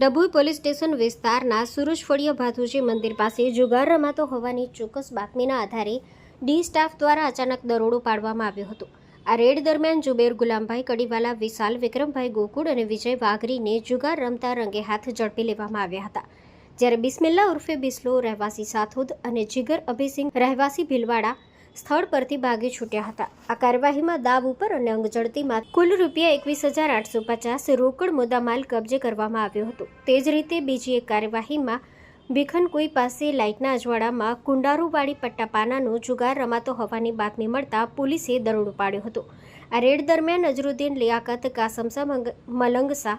Dabhoi police station વિસ્તારના સુરુજફળીય ફળિયા ભાથુજી મંદિર પાસે જુગાર રમાતો હોવાની ચોક્કસ બાતમીના આધારે ડી સ્ટાફ દ્વારા અચાનક દરોડો પાડવામાં આવ્યો હતો. આ રેડ દરમિયાન જુબેર ગુલામભાઈ કડીવાલા, વિશાલ વિક્રમભાઈ ગોકુળ અને વિજય વાઘરીને જુગાર રમતા રંગે હાથ ઝડપી લેવામાં આવ્યા હતા. જ્યારે બિસ્મિલ્લા ઉર્ફે બિસ્લો રહેવાસી સાથોદ અને જીગર અભિસિંહ રહેવાસી ભીલવાડા સ્થળ પરથી ભાગી છૂટ્યા હતા. આ કાર્યવાહીમાં દાવ ઉપર અને અંગઝડતીમાં કુલ રૂપિયા એકવીસ હજાર આઠસો પચાસ રોકડ મુદ્દામાલ કબજે કરવામાં આવ્યો હતો. તે જ રીતે બીજી એક કાર્યવાહીમાં ભીખનકુઈ પાસે લાઇટના અજવાળામાં કુંડારુવાળી પટ્ટાપાનાનો જુગાર રમાતો હોવાની બાતમી મળતા પોલીસે દરોડો પાડ્યો હતો. આ રેડ દરમિયાન નજરુદ્દીન લિયાકત કાસમસા મલંગસા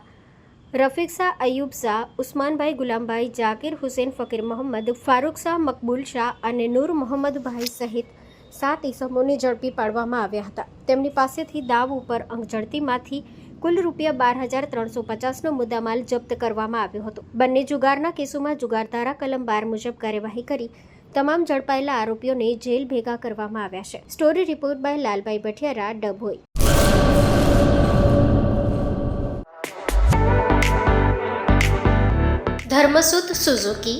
રફીક શાહ, અયુબ શાહ, ઉસ્માનભાઈ ગુલામભાઈ, જાકીર હુસેન ફકીર મોહમ્મદ, ફારૂક શાહ, મકબૂલ શાહ અને નૂર મોહમ્મદભાઈ સહિત સાત ઇસમોને ઝડપી પાડવામાં આવ્યા હતા. તેમની પાસેથી દાવ ઉપર અંગઝડતીમાંથી કુલ રૂપિયા બાર હજાર ત્રણસો પચાસનો મુદ્દામાલ જપ્ત કરવામાં આવ્યો હતો. બંને જુગારના કેસોમાં જુગારધારા કલમ બાર મુજબ કાર્યવાહી કરી તમામ ઝડપાયેલા આરોપીઓને જેલ ભેગા કરવામાં આવ્યા છે. Story report by Lalbhai Bhathiyara, Dabhoi. Dharmsut Suzuki